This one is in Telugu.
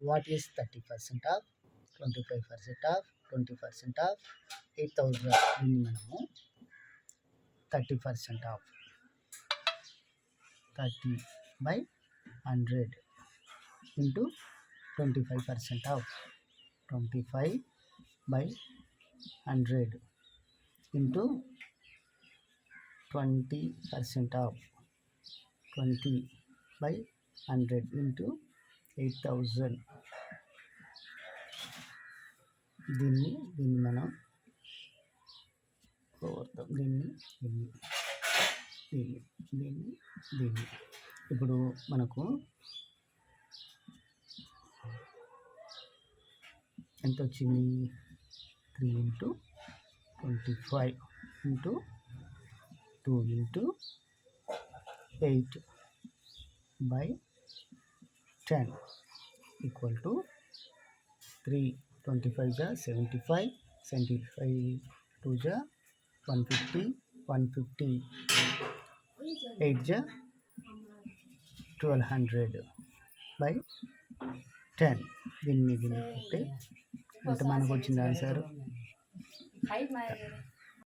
What is thirty percent of twenty five percent of twenty percent of eight thousand దీన్ని మనము thirty percent of thirty by hundred into twenty five percent of twenty five by hundred into twenty percent of twenty by hundred into eight thousand. దీన్ని దీన్ని మనం పోగొడతాం దీన్ని దీన్ని దీన్ని దీన్ని దీన్ని. ఇప్పుడు మనకు ఎంత వచ్చింది three into twenty five into two into eight by ten equal to three twenty five జా seventy five seventy five two జా one fifty one fifty eight జా ట్వెల్వ్ హండ్రెడ్ బై టెన్ దీన్ని దీన్ని కొట్టి ఎంత మనకు వచ్చింది ఆన్సర్? హై మరి